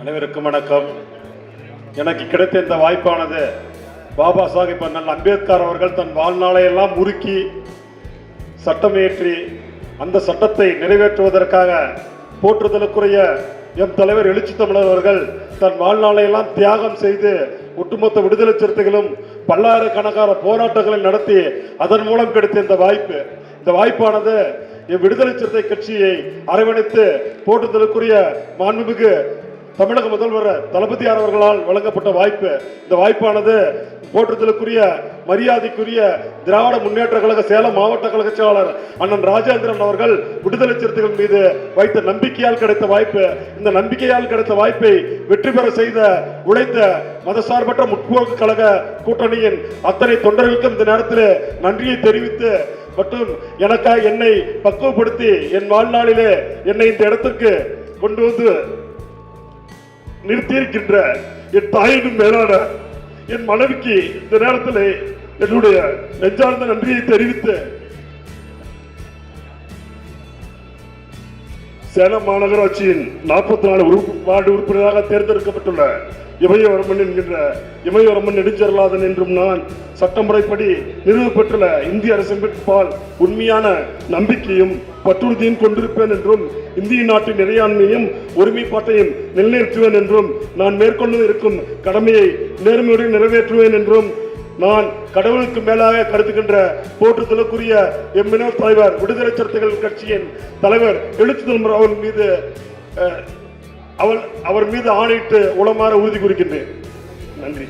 அனைவருக்கும் வணக்கம். எனக்கு கிடைத்த இந்த வாய்ப்பானது பாபா சாஹிப் அண்ணல் அம்பேத்கர் அவர்கள் தன் வாழ்நாளையெல்லாம் முறுக்கி சட்டம் இயற்றி அந்த சட்டத்தை நிறைவேற்றுவதற்காக போற்றுதலுக்குரிய எம் தலைவர் எழுச்சி தமிழர் அவர்கள் தன் வாழ்நாளையெல்லாம் தியாகம் செய்து ஒட்டுமொத்த விடுதலை சிறுத்தைகளும் பல்லாயிரக்கணக்கான போராட்டங்களை நடத்தி அதன் மூலம் கிடைத்த இந்த வாய்ப்பு. இந்த வாய்ப்பானது என் விடுதலை சிறுத்தை கட்சியை அரவணைத்து போற்றுதலுக்குரிய மாண்புமிகு தமிழக முதல்வர் தளபதியார் அவர்களால் வழங்கப்பட்ட வாய்ப்பு. இந்த வாய்ப்பானது போற்றத்திற்குரிய மரியாதைக்குரிய திராவிட முன்னேற்ற கழக சேலம் மாவட்ட கழக செயலாளர் அண்ணன் ராஜேந்திரன் அவர்கள் விடுதலை சிறுத்தைகள் மீது வைத்த நம்பிக்கையால் கிடைத்த வாய்ப்பு. இந்த நம்பிக்கையால் கிடைத்த வாய்ப்பை வெற்றி பெற செய்த உழைத்த மதசார்பற்ற முற்போக்கு கழக கூட்டணியின் அத்தனை தொண்டர்களுக்கும் இந்த நேரத்தில் நன்றியை தெரிவித்து மற்றும் எனக்காக என்னை பக்குவப்படுத்தி என் வாழ்நாளிலே என்னை இந்த இடத்திற்கு கொண்டு வந்து நிறுத்தியிருக்கின்ற என் தாயினும் மேலான என் மனைவிக்கு இந்த நேரத்தில் என்னுடைய நெஞ்சார்ந்த நன்றியை தெரிவித்து சேலம் மாநகராட்சியின் நாற்பத்தி நாலு உறுப்பு வார்டு உறுப்பினராக தேர்ந்தெடுக்கப்பட்டுள்ள இமயவரமன் என்கின்ற இமயவரமன் நெடுஞ்சரலாதன் என்றும் நான் சட்டமுறைப்படி நிறுவப்பட்டுள்ள இந்திய அரசின்பால் உண்மையான நம்பிக்கையும் பற்றுறுதியும் கொண்டிருப்பேன் என்றும் இந்திய நாட்டின் இறையாண்மையும் ஒருமைப்பாட்டையும் நிலைநிறுத்துவேன் என்றும் நான் மேற்கொண்டு இருக்கும் கடமையை நேர்மையுடன் நிறைவேற்றுவேன் என்றும் நான் கடவுளுக்கு மேலாக கருதுகின்ற போற்றுதலுக்குரிய எம்மினோ தலைவர் விடுதலை சிறுத்தைகள் கட்சியின் தலைவர் எழுத்துதல் அவர் மீது அவள் அவர் மீது ஆணையிட்டு உளமாற உறுதி குறிக்கின்றேன் நன்றி.